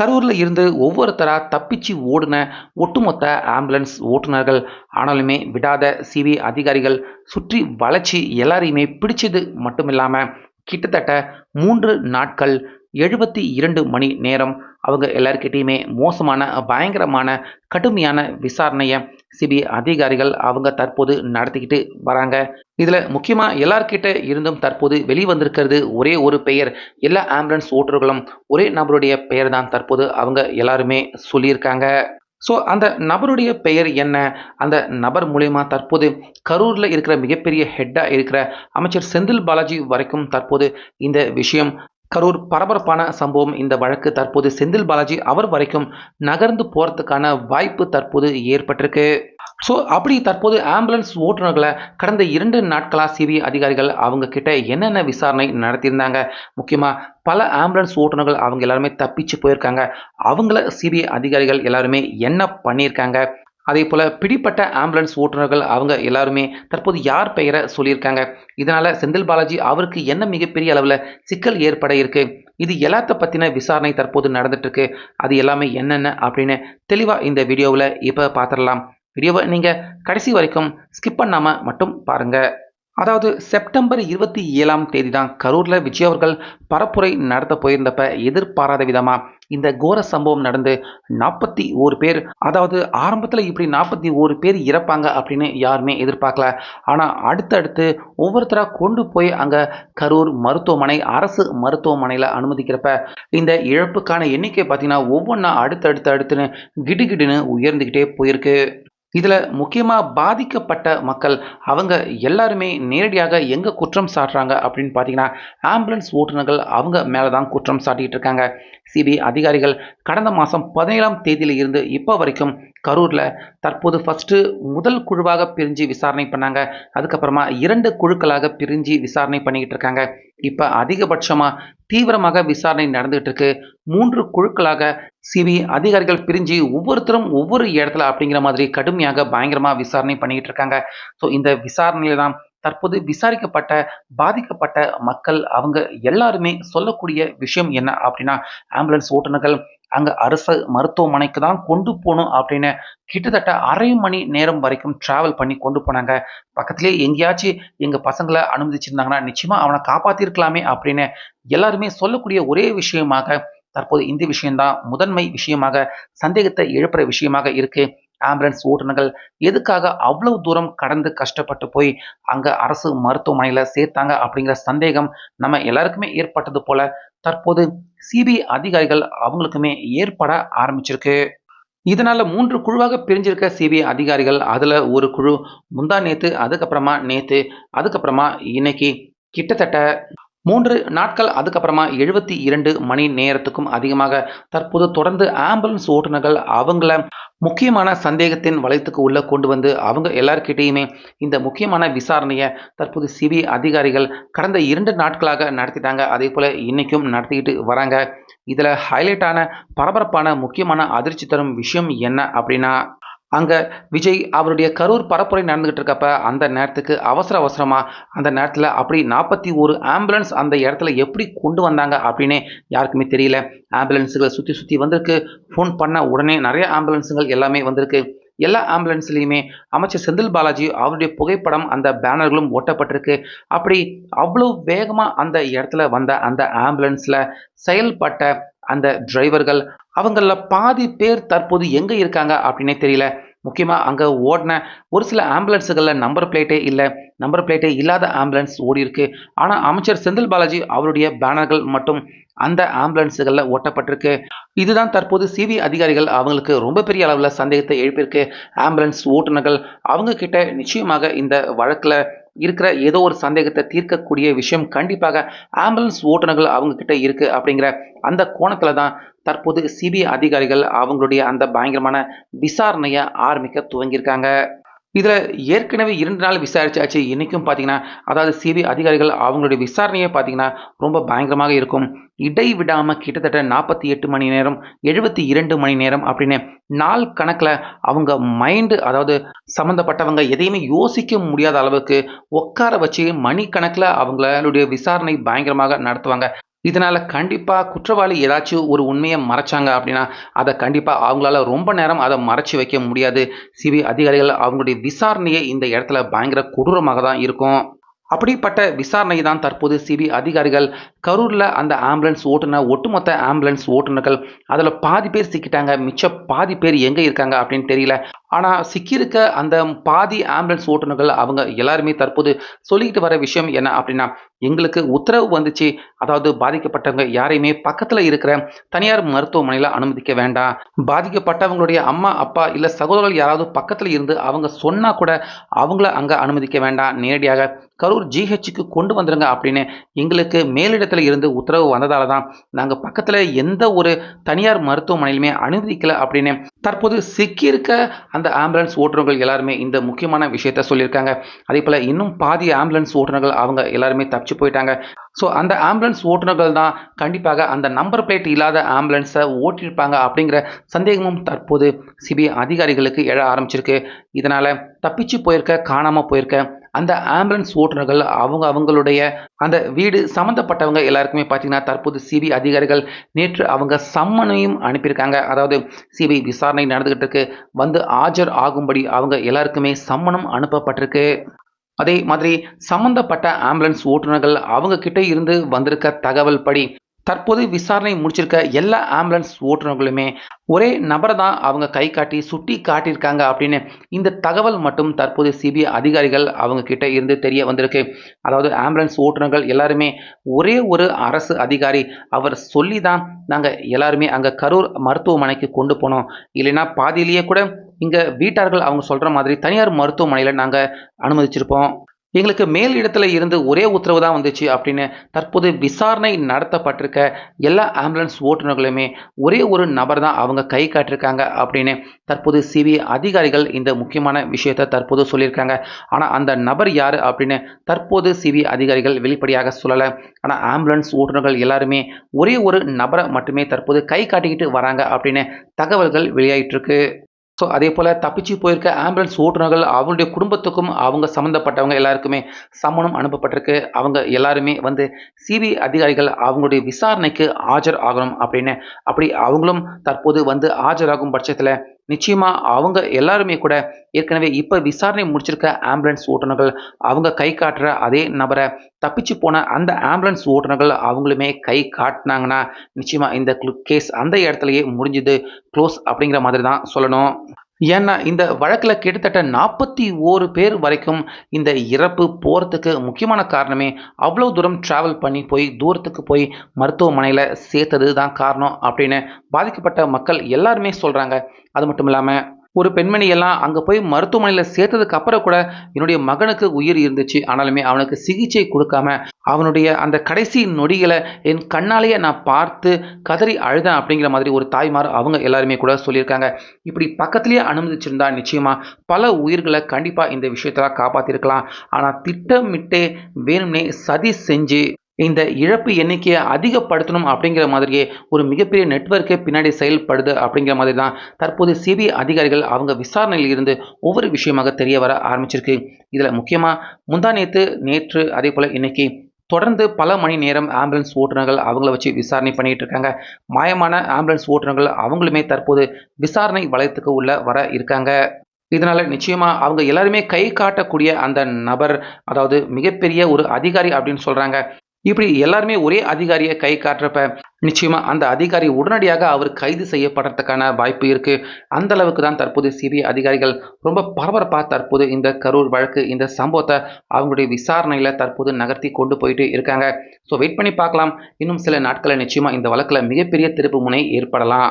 கரூரில் இருந்து ஒவ்வொருத்தராக தப்பிச்சு ஓடின ஒட்டுமொத்த ஆம்புலன்ஸ் ஓட்டுநர்கள். ஆனாலுமே விடாத சிபிஐ அதிகாரிகள் சுற்றி வளைச்சி எல்லாரையுமே பிடிச்சது மட்டும் இல்லாமல் கிட்டத்தட்ட மூன்று நாட்கள் எழுபத்தி இரண்டு மணி நேரம் அவங்க எல்லார்கிட்டேயுமே மோசமான பயங்கரமான கடுமையான விசாரணையை சிபிஐ அதிகாரிகள் அவங்க தற்போது நடத்திக்கிட்டு வராங்க. இதில் முக்கியமாக எல்லார்கிட்ட இருந்தும் தற்போது வெளிவந்திருக்கிறது ஒரே ஒரு பெயர் எல்லா ஆம்புலன்ஸ் ஓட்டுநர்களும் ஒரே நபருடைய பெயர் தான் தற்போது அவங்க எல்லாருமே சொல்லியிருக்காங்க. ஸோ அந்த நபருடைய பெயர் என்ன? அந்த நபர் மூலயமா தற்போது கரூரில் இருக்கிற மிகப்பெரிய ஹெட்டாக இருக்கிற அமைச்சர் செந்தில் பாலாஜி வரைக்கும் தற்போது இந்த விஷயம் கரூர் பரபரப்பான சம்பவம். இந்த வழக்கு தற்போது செந்தில் பாலாஜி அவர் வரைக்கும் நகர்ந்து போகிறதுக்கான வாய்ப்பு தற்போது ஏற்பட்டிருக்கு. ஸோ அப்படி தற்போது ஆம்புலன்ஸ் ஓட்டுநர்களை கடந்த இரண்டு நாட்களாக சிபிஐ அதிகாரிகள் அவங்க கிட்ட என்னென்ன விசாரணை நடத்தியிருந்தாங்க? முக்கியமாக பல ஆம்புலன்ஸ் ஓட்டுநர்கள் அவங்க எல்லாருமே தப்பிச்சு போயிருக்காங்க. அவங்கள சிபிஐ அதிகாரிகள் எல்லாருமே என்ன பண்ணியிருக்காங்க? அதே போல் பிடிப்பட்ட ஆம்புலன்ஸ் ஓட்டுநர்கள் அவங்க எல்லாருமே தற்போது யார் பெயரை சொல்லியிருக்காங்க? இதனால் செந்தில் பாலாஜி அவருக்கு என்ன மிகப்பெரிய அளவில் சிக்கல் ஏற்பட இருக்கு? இது எல்லாத்த பற்றின விசாரணை தற்போது நடந்துட்டுருக்கு. அது எல்லாமே என்னென்ன அப்படின்னு தெளிவாக இந்த வீடியோவில் இப்போ பார்த்துடலாம் வீடியோவை நீங்கள் கடைசி வரைக்கும் ஸ்கிப் பண்ணாமல் மட்டும் பாருங்கள் அதாவது செப்டம்பர் இருபத்தி ஏழாம் தேதி தான் கரூரில் விஜய் அவர்கள் பரப்புரை நடத்த போயிருந்தப்ப எதிர்பாராத விதமாக இந்த கோர சம்பவம் நடந்து நாற்பத்தி ஓரு பேர் அதாவது ஆரம்பத்தில் இப்படி நாற்பத்தி ஓரு பேர் இறப்பாங்க அப்படின்னு யாருமே எதிர்பார்க்கல. ஆனால் அடுத்தடுத்து ஒவ்வொருத்தராக கொண்டு போய் அங்கே கரூர் மருத்துவமனை அரசு மருத்துவமனையில் அனுமதிக்கிறப்ப இந்த இழப்புக்கான எண்ணிக்கை பார்த்தீங்கன்னா ஒவ்வொன்றா அடுத்தடுத்து அடுத்துன்னு கிடுகிடுன்னு உயர்ந்துக்கிட்டே போயிருக்கு. இதில் முக்கியமாக பாதிக்கப்பட்ட மக்கள் அவங்க எல்லாருமே நேரடியாக எங்கே குற்றம் சாட்டுறாங்க அப்படின்னு பார்த்தீங்கன்னா ஆம்புலன்ஸ் ஓட்டுநர்கள் அவங்க மேலே தான் குற்றம் சாட்டிகிட்டு இருக்காங்க. சிபிஐ அதிகாரிகள் கடந்த மாதம் பதினேழாம் தேதியில் இருந்து இப்போ வரைக்கும் கரூரில் தற்போது ஃபஸ்ட்டு முதல் குழுவாக பிரிஞ்சு விசாரணை பண்ணாங்க. அதுக்கப்புறமா இரண்டு குழுக்களாக பிரிஞ்சு விசாரணை பண்ணிக்கிட்டு இருக்காங்க. இப்போ அதிகபட்சமாக தீவிரமாக விசாரணை நடந்துகிட்டு இருக்கு. மூன்று குழுக்களாக சிபிஐ அதிகாரிகள் பிரிஞ்சு ஒவ்வொருத்தரும் ஒவ்வொரு இடத்துல அப்படிங்கிற மாதிரி கடுமையாக பயங்கரமாக விசாரணை பண்ணிக்கிட்டு இருக்காங்க. ஸோ இந்த விசாரணையில தான் தற்போது விசாரிக்கப்பட்ட பாதிக்கப்பட்ட மக்கள் அவங்க எல்லாருமே சொல்லக்கூடிய விஷயம் என்ன அப்படின்னா ஆம்புலன்ஸ் ஓட்டுநர்கள் அங்கே அரசு மருத்துவமனைக்கு தான் கொண்டு போகணும் அப்படின்னு கிட்டத்தட்ட அரை மணி நேரம் வரைக்கும் ட்ராவல் பண்ணி கொண்டு போனாங்க. பக்கத்துலேயே எங்கேயாச்சும் எங்கள் பசங்களை அனுமதிச்சிருந்தாங்கன்னா நிச்சயமாக அவனை காப்பாற்றிருக்கலாமே அப்படின்னு எல்லாருமே சொல்லக்கூடிய ஒரே விஷயமாக தற்போது இந்த விஷயம்தான் முதன்மை விஷயமாக சந்தேகத்தை எழுப்புற விஷயமாக இருக்கு. ஆம்புலன்ஸ் ஓட்டுநர்கள் எதுக்காக அவ்வளவு தூரம் கடந்து கஷ்டப்பட்டு போய் அங்கே அரசு மருத்துவமனையில் சேர்த்தாங்க அப்படிங்கிற சந்தேகம் நம்ம எல்லாருக்குமே ஏற்பட்டது போல தற்போது சிபிஐ அதிகாரிகள் அவங்களுக்குமே ஏற்பட ஆரம்பிச்சிருக்கு. இதனால மூன்று குழுவாக பிரிஞ்சிருக்க சிபிஐ அதிகாரிகள் அதில் ஒரு குழு முந்தா நேத்து அதுக்கப்புறமா நேத்து அதுக்கப்புறமா இன்னைக்கு கிட்டத்தட்ட மூன்று நாட்கள் அதுக்கப்புறமா எழுபத்தி இரண்டு மணி நேரத்துக்கும் அதிகமாக தற்போது தொடர்ந்து ஆம்புலன்ஸ் ஓட்டுநர்கள் அவங்கள முக்கியமான சந்தேகத்தின் வளையத்துக்கு உள்ளே கொண்டு வந்து அவங்க எல்லார்கிட்டேயுமே இந்த முக்கியமான விசாரணையை தற்போது சிபிஐ அதிகாரிகள் கடந்த இரண்டு நாட்களாக நடத்திட்டாங்க. அதே போல் இன்றைக்கும் நடத்திக்கிட்டு வராங்க. இதில் ஹைலைட்டான பரபரப்பான முக்கியமான அதிர்ச்சி தரும் விஷயம் என்ன அப்படின்னா அங்கே விஜய் அவருடைய கரூர் பரப்புரை நடந்துகிட்டு இருக்கப்ப அந்த நேரத்துக்கு அவசர அவசரமாக அந்த நேரத்தில் அப்படி நாற்பத்தி ஒரு ஆம்புலன்ஸ் அந்த இடத்துல எப்படி கொண்டு வந்தாங்க அப்படின்னு யாருக்குமே தெரியல. ஆம்புலன்ஸுகளை சுற்றி சுற்றி வந்திருக்கு. ஃபோன் பண்ண உடனே நிறைய ஆம்புலன்ஸுகள் எல்லாமே வந்திருக்கு. எல்லா ஆம்புலன்ஸ்லேயுமே அமைச்சர் செந்தில் பாலாஜி அவருடைய புகைப்படம் அந்த பேனர்களும் ஒட்டப்பட்டிருக்கு. அப்படி அவ்வளோ வேகமாக அந்த இடத்துல வந்த அந்த ஆம்புலன்ஸில் செயல்பட்ட அந்த டிரைவர்கள் அவங்களில் பாதி பேர் தற்போது எங்கே இருக்காங்க அப்படின்னே தெரியல. முக்கியமாக அங்கே ஓடின ஒரு சில ஆம்புலன்ஸுகளில் நம்பர் பிளேட்டே இல்லை நம்பர் பிளேட்டே இல்லாத ஆம்புலன்ஸ் ஓடி இருக்கு. ஆனால் அமைச்சர் செந்தில் பாலாஜி அவருடைய பேனர்கள் மட்டும் அந்த ஆம்புலன்ஸுகளில் ஓட்டப்பட்டிருக்கு. இதுதான் தற்போது சிவி அதிகாரிகள் அவங்களுக்கு ரொம்ப பெரிய அளவில் சந்தேகத்தை எழுப்பியிருக்கு. ஆம்புலன்ஸ் ஓட்டுநர்கள் அவங்க கிட்ட நிச்சயமாக இந்த வழக்கில் இருக்கிற ஏதோ ஒரு சந்தேகத்தை தீர்க்கக்கூடிய விஷயம் கண்டிப்பாக ஆம்புலன்ஸ் ஓட்டுநர்கள் அவங்க கிட்ட இருக்கு அப்படிங்கிற அந்த கோணத்தில் தான் தற்போது சிபிஐ அதிகாரிகள் அவங்களுடைய அந்த பயங்கரமான விசாரணையை ஆரம்பிக்க துவங்கியிருக்காங்க. இதில் ஏற்கனவே இரண்டு நாள் விசாரிச்சாச்சு. இன்றைக்கும் பார்த்தீங்கன்னா அதாவது சிபிஐ அதிகாரிகள் அவங்களுடைய விசாரணையை பார்த்தீங்கன்னா ரொம்ப பயங்கரமாக இருக்கும். இடைவிடாமல் கிட்டத்தட்ட நாற்பத்தி எட்டு மணி நேரம் எழுபத்தி இரண்டு மணி நேரம் அப்படின்னு நாள் கணக்கில் அவங்க மைண்டு அதாவது சம்மந்தப்பட்டவங்க எதையுமே யோசிக்க முடியாத அளவுக்கு உட்கார வச்சு மணி கணக்கில் அவங்களுடைய விசாரணை பயங்கரமாக நடத்துவாங்க. இதனால் கண்டிப்பாக குற்றவாளி ஏதாச்சும் ஒரு உண்மையை மறைச்சாங்க அப்படின்னா அதை கண்டிப்பாக அவங்களால ரொம்ப நேரம் அதை மறைச்சி வைக்க முடியாது. சிபிஐ அதிகாரிகள் அவங்களுடைய விசாரணையே இந்த இடத்துல பயங்கர கொடூரமாக தான் இருக்கும். அப்படிப்பட்ட விசாரணை தான் தற்போது சிபி அதிகாரிகள் கரூரில் அந்த ஆம்புலன்ஸ் ஓட்டுநர் ஒட்டுமொத்த ஆம்புலன்ஸ் ஓட்டுநர்கள் அதில் பாதி பேர் சிக்கிட்டாங்க. மிச்ச பாதி பேர் எங்கே இருக்காங்க அப்படின்னு தெரியல. ஆனால் சிக்கியிருக்க அந்த பாதி ஆம்புலன்ஸ் ஓட்டுநர்கள் அவங்க எல்லாருமே தற்போது சொல்லிக்கிட்டு வர விஷயம் என்ன அப்படின்னா எங்களுக்கு உத்தரவு வந்துச்சு. அதாவது பாதிக்கப்பட்டவங்க யாரையுமே பக்கத்தில் இருக்கிற தனியார் மருத்துவமனையில் அனுமதிக்க வேண்டாம். பாதிக்கப்பட்டவங்களுடைய அம்மா அப்பா இல்லை சகோதரர்கள் யாராவது பக்கத்தில் இருந்து அவங்க சொன்னால் கூட அவங்கள அங்கே அனுமதிக்க வேண்டாம். நேரடியாக கரூர் ஜிஹெச்சுக்கு கொண்டு வந்துடுங்க அப்படின்னு எங்களுக்கு மேலிடத்தில் இருந்து உத்தரவு வந்ததால் தான் நாங்கள் பக்கத்தில் எந்த ஒரு தனியார் மருத்துவமனையிலுமே அனுமதிக்கலை அப்படின்னு தற்போது சிக்கியிருக்க அந்த ஆம்புலன்ஸ் ஓட்டுநர்கள் எல்லாருமே இந்த முக்கியமான விஷயத்த சொல்லியிருக்காங்க. அதே போல் இன்னும் பாதி ஆம்புலன்ஸ் ஓட்டுநர்கள் அவங்க எல்லாருமே தப்பிச்சு போயிட்டாங்க. ஸோ அந்த ஆம்புலன்ஸ் ஓட்டுநர்கள் தான் கண்டிப்பாக அந்த நம்பர் பிளேட் இல்லாத ஆம்புலன்ஸை ஓட்டியிருப்பாங்க அப்படிங்கிற சந்தேகமும் தற்போது சிபிஐ அதிகாரிகளுக்கு எழ ஆரம்பிச்சிருக்கு. இதனால் தப்பிச்சு போயிருக்க காணாமல் போயிருக்க அந்த ஆம்புலன்ஸ் ஓட்டுநர்கள் அவங்க அவங்களுடைய அந்த வீடு சம்மந்தப்பட்டவங்க எல்லாருக்குமே பார்த்தீங்கன்னா தற்போது சிபிஐ அதிகாரிகள் நேற்று அவங்க சம்மனையும் அனுப்பியிருக்காங்க. அதாவது சிபிஐ விசாரணை நடந்துகிட்டு இருக்கு. வந்து ஆஜர் ஆகும்படி அவங்க எல்லாருக்குமே சம்மனம் அனுப்பப்பட்டிருக்கு. அதே மாதிரி சம்பந்தப்பட்ட ஆம்புலன்ஸ் ஓட்டுநர்கள் அவங்க கிட்ட இருந்து வந்திருக்க தகவல் படி தற்போது விசாரணை முடிச்சிருக்க எல்லா ஆம்புலன்ஸ் ஓட்டுநர்களுமே ஒரே நபரை தான் அவங்க கை காட்டி சுட்டி காட்டியிருக்காங்க அப்படின்னு இந்த தகவல் மட்டும் தற்போது சிபிஐ அதிகாரிகள் அவங்க கிட்ட இருந்து தெரிய வந்திருக்கு. அதாவது ஆம்புலன்ஸ் ஓட்டுநர்கள் எல்லாருமே ஒரே ஒரு அரசு அதிகாரி. அவர் சொல்லி தான் நாங்கள் எல்லாருமே அங்கே கரூர் மருத்துவமனைக்கு கொண்டு போனோம். இல்லைன்னா பாதியிலேயே கூட இங்கே வீட்டார்கள் அவங்க சொல்கிற மாதிரி தனியார் மருத்துவமனையில் நாங்கள் அனுமதிச்சிருப்போம். எங்களுக்கு மேல் இடத்துல இருந்து ஒரே உத்தரவு தான் வந்துச்சு அப்படின்னு தற்போது விசாரணை நடத்தப்பட்டிருக்க எல்லா ஆம்புலன்ஸ் ஓட்டுநர்களுமே ஒரே ஒரு நபர் தான் அவங்க கை காட்டிருக்காங்க அப்படின்னு தற்போது சிபிஐ அதிகாரிகள் இந்த முக்கியமான விஷயத்தை தற்போது சொல்லியிருக்காங்க. ஆனால் அந்த நபர் யார் அப்படின்னு தற்போது சிபிஐ அதிகாரிகள் வெளிப்படையாக சொல்லலை. ஆனால் ஆம்புலன்ஸ் ஓட்டுநர்கள் எல்லாருமே ஒரே ஒரு நபரை மட்டுமே தற்போது கை காட்டிக்கிட்டு வராங்க அப்படின்னு தகவல்கள் வெளியாயிட்டிருக்கு. ஸோ அதே போல் தப்பிச்சு போயிருக்க ஆம்புலன்ஸ் ஓட்டுநர்கள் அவங்களுடைய குடும்பத்துக்கும் அவங்க சம்மந்தப்பட்டவங்க எல்லாருக்குமே சம்மனம் அனுப்பப்பட்டிருக்கு. அவங்க எல்லாருமே வந்து சிபிஐ அதிகாரிகள் அவங்களுடைய விசாரணைக்கு ஆஜர் ஆகணும் அப்படின்னு. அப்படி அவங்களும் தற்போது வந்து ஆஜராகும் பட்சத்தில் நிச்சயமாக அவங்க எல்லாருமே கூட ஏற்கனவே இப்போ விசாரணை முடிச்சிருக்க ஆம்புலன்ஸ் ஓட்டுநர்கள் அவங்க கை காட்டுற அதே நபரை தப்பிச்சு போன அந்த ஆம்புலன்ஸ் ஓட்டுநர்கள் அவங்களுமே கை காட்டினாங்கன்னா நிச்சயமாக இந்த கேஸ் அந்த இடத்துலையே முடிஞ்சுது. க்ளோஸ் அப்படிங்கிற மாதிரி தான் சொல்லணும். ஏன்னா இந்த வழக்கில் கிட்டத்தட்ட நாற்பத்தி ஓரு பேர் வரைக்கும் இந்த இறப்பு போகிறதுக்கு முக்கியமான காரணமே அவ்வளோ தூரம் ட்ராவல் பண்ணி போய் தூரத்துக்கு போய் மருத்துவமனையில் சேர்த்தது தான் காரணம் அப்படின்னு பாதிக்கப்பட்ட மக்கள் எல்லாருமே சொல்கிறாங்க அது மட்டும் இல்லாமல் ஒரு பெண்மணி எல்லாம் அங்கே போய் மருத்துவமனையில் சேர்த்ததுக்கு அப்புறம் கூட என்னுடைய மகனுக்கு உயிர் இருந்துச்சு. ஆனாலுமே அவனுக்கு சிகிச்சை கொடுக்காம அவனுடைய அந்த கடைசி நொடிகளை என் கண்ணாலேயே நான் பார்த்து கதறி அழுதேன் அப்படிங்கிற மாதிரி ஒரு தாய்மார் அவங்க எல்லாருமே கூட சொல்லியிருக்காங்க. இப்படி பக்கத்துலேயே அனுமதிச்சிருந்தா நிச்சயமாக பல உயிர்களை கண்டிப்பாக இந்த விஷயத்தெல்லாம் காப்பாற்றிருக்கலாம் ஆனால் திட்டமிட்டே வேணும்னே சதி செஞ்சு இந்த இழப்பு எண்ணிக்கையை அதிகப்படுத்தணும் அப்படிங்கிற மாதிரியே ஒரு மிகப்பெரிய நெட்ஒர்க்கே பின்னாடி செயல்படுது அப்படிங்கிற மாதிரி தான் தற்போது சிபிஐ அதிகாரிகள் அவங்க விசாரணையில் இருந்து ஒவ்வொரு விஷயமாக தெரிய வர ஆரம்பிச்சிருக்கு. இதில் முக்கியமாக முந்தா நேற்று நேற்று அதே போல் இன்னைக்கு தொடர்ந்து பல மணி நேரம் ஆம்புலன்ஸ் ஓட்டுநர்கள் அவங்கள வச்சு விசாரணை பண்ணிகிட்டு இருக்காங்க. மாயமான ஆம்புலன்ஸ் ஓட்டுநர்கள் அவங்களுமே தற்போது விசாரணை வளையத்துக்கு உள்ள வர இருக்காங்க. இதனால் நிச்சயமாக அவங்க எல்லாருமே கை காட்டக்கூடிய அந்த நபர் அதாவது மிகப்பெரிய ஒரு அதிகாரி அப்படின்னு சொல்கிறாங்க இப்படி எல்லாருமே ஒரே அதிகாரியை கை காட்டுறப்ப நிச்சயமாக அந்த அதிகாரி உடனடியாக அவர் கைது செய்யப்படுறதுக்கான வாய்ப்பு இருக்குது அந்த அளவுக்கு தான் தற்போது சிபிஐ அதிகாரிகள் ரொம்ப பரபரப்பாக தற்போது இந்த கரூர் வழக்கு இந்த சம்பவத்தை அவங்களுடைய விசாரணையில் தற்போது நகர்த்தி கொண்டு போயிட்டு இருக்காங்க. ஸோ வெயிட் பண்ணி பார்க்கலாம். இன்னும் சில நாட்களில் நிச்சயமாக இந்த வழக்கில் மிகப்பெரிய திருப்பு முனை ஏற்படலாம்.